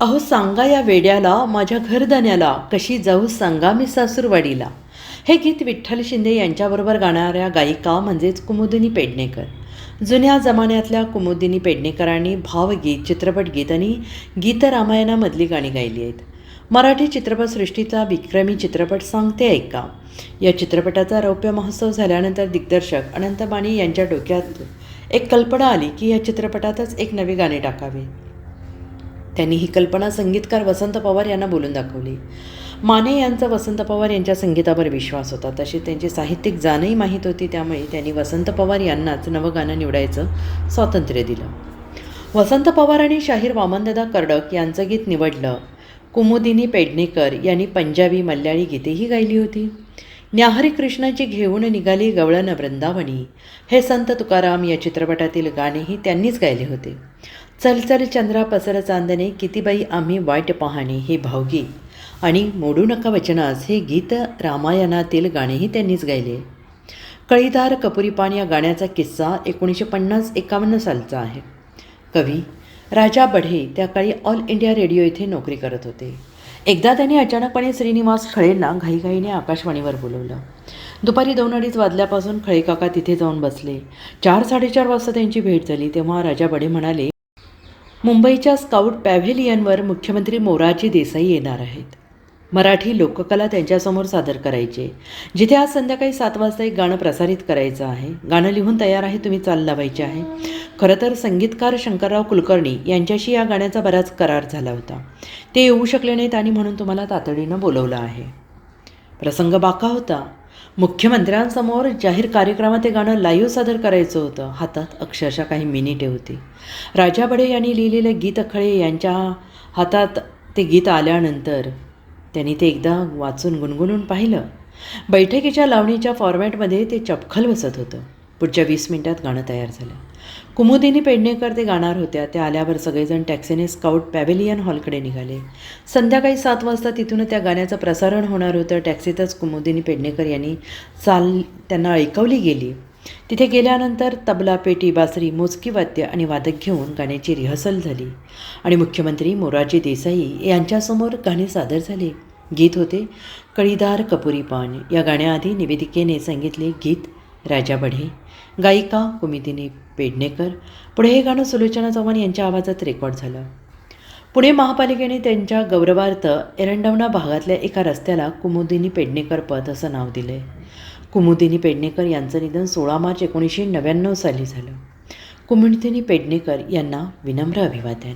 अहो सांगा या वेड्याला माझ्या घरधन्याला कशी जाऊ सांगा मी सासूरवाडीला. हे गीत विठ्ठल शिंदे यांच्याबरोबर गाणाऱ्या गायिका म्हणजेच कुमुदिनी पेडणेकर. जुन्या जमान्यातल्या कुमुदिनी पेडणेकरांनी भावगीत चित्रपटगीत आणि गीतरामायणामधली गाणी गायली आहेत. मराठी चित्रपटसृष्टीचा विक्रमी चित्रपट सांगते ऐका. या चित्रपटाचा रौप्य महोत्सव झाल्यानंतर दिग्दर्शक अनंत बाणी यांच्या डोक्यात एक कल्पना आली की या चित्रपटातच एक नवी गाणी टाकावी. त्यांनी ही कल्पना संगीतकार वसंत पवार यांना बोलून दाखवली. माने यांचा वसंत पवार यांच्या संगीतावर विश्वास होता. तशी त्यांची साहित्यिक जाणही माहीत होती. त्यामुळे त्यांनी वसंत पवार यांनाच नवं गाणं निवडायचं स्वातंत्र्य दिलं. वसंत पवार आणि शाहीर वामनदादा कर्डक यांचं गीत निवडलं. कुमुदिनी पेडणेकर यांनी पंजाबी मल्याळी गीतेही गायली होती. न्याहरी कृष्णाची घेऊन निघाली गवळण वृंदावणी हे संत तुकाराम या चित्रपटातील गाणेही त्यांनीच गायले होते. चल चल चंद्रा पसर चांदणे किती बाई आम्ही वाईट पाहणे हे भावगीत आणि मोडू नका वचनास हे गीत रामायणातील गाणेही त्यांनीच गायले. कळीदार कपुरीपान या गाण्याचा किस्सा एकोणीसशे पन्नास एकावन्न सालचा आहे. कवी राजा बढे त्या काळी ऑल इंडिया रेडिओ येथे नोकरी करत होते. एकदा त्यांनी अचानकपणे श्रीनिवास खळेंना घाईघाईने आकाशवाणीवर बोलवलं. दुपारी दोन अडीच वाजल्यापासून खळे काका तिथे जाऊन बसले. चार साडेचार वाजता त्यांची भेट झाली तेव्हा राजा बढे म्हणाले मुंबईच्या स्काउट पॅव्हेलियनवर मुख्यमंत्री मोरारजी देसाई येणार आहेत. मराठी लोककला त्यांच्यासमोर सादर करायचे. जिथे आज संध्याकाळी सात वाजता एक गाणं प्रसारित करायचं आहे. गाणं लिहून तयार आहे तुम्ही चाल लावायचे आहे. खरं तर संगीतकार शंकरराव कुलकर्णी यांच्याशी या गाण्याचा बराच करार झाला होता. ते येऊ शकले नाहीत आणि म्हणून तुम्हाला तातडीनं बोलवलं आहे. प्रसंग बाका होता. मुख्यमंत्र्यांसमोर जाहीर कार्यक्रमात ते गाणं लाईव्ह सादर करायचं होतं. हातात अक्षरशः काही मिनिटे होती. राजा बडे यांनी लिहिलेलं गीत खळे यांच्या हातात ते गीत आल्यानंतर त्यांनी ते एकदा वाचून गुणगुणून पाहिलं. बैठकीच्या लावणीच्या फॉर्मॅटमध्ये ते चपखल बसत होतं. पुढच्या वीस मिनिटात गाणं तयार झालं. कुमुदिनी पेडणेकर ते गाणार होत्या. त्या आल्यावर सगळेजण टॅक्सीने स्काउट पॅव्हेलियन हॉलकडे निघाले. संध्याकाळी सात वाजता तिथून त्या गाण्याचं प्रसारण होणार होतं. टॅक्सीतच कुमुदिनी पेडणेकर यांनी चाल त्यांना ऐकवली गेली. तिथे गेल्यानंतर तबला पेटी बासरी मोजकी वाद्य आणि वादक घेऊन गाण्याची रिहर्सल झाली. आणि मुख्यमंत्री मोरारजी देसाई यांच्यासमोर गाणे सादर झाले. गीत होते कळीदार कपुरी पान. या गाण्याआधी निवेदिकेने सांगितले गीत राजा बढे. गायिका कुमिदिनी पेडणेकर. पुढे हे गाणं सुलोचना चव्हाण यांच्या आवाजात रेकॉर्ड झालं. पुणे महापालिकेने त्यांच्या गौरवार्थ एरंडवणा भागातल्या एका रस्त्याला कुमुदिनी पेडणेकर पथ असं नाव दिलं. आहे कुमुदिनी पेडणेकर यांचं निधन सोळा मार्च एकोणीसशे नव्याण्णव साली झालं. कुमुदिनी पेडणेकर यांना विनम्र अभिवादन.